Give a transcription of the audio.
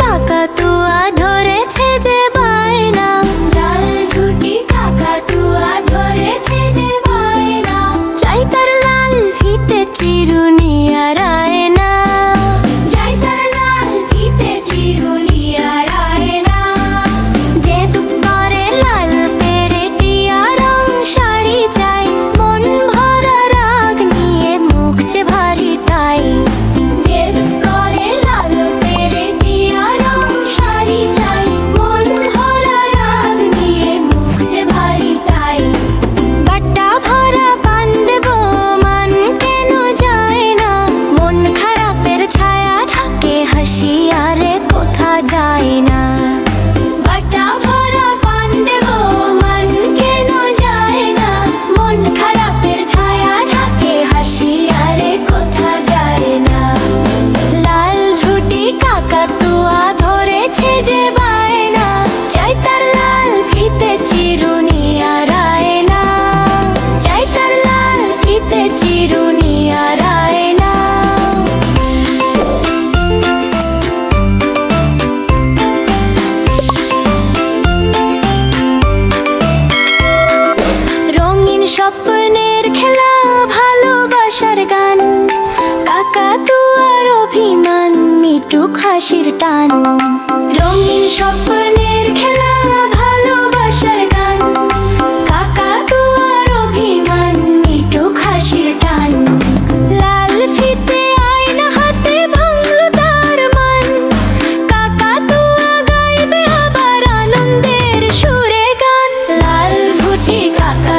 কাকা তুই মুখ হাসির টান। রঙিন স্বপ্নের খেলা, ভালোবাসার গান। কাকা দুয়ার অভিমান মিটু খাসির টান। লাল ফিতে হাতে ভাঙল তার কাকা দুয়া গাইবে সুরে গান। লাল ঝুটি কাকা